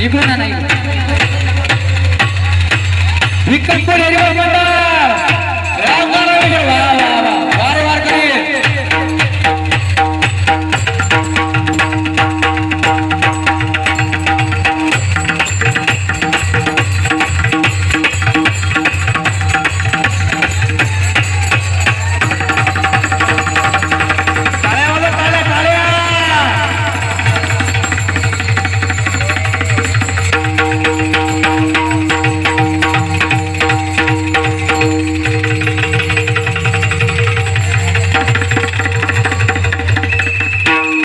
इकडून नाही. विक्रम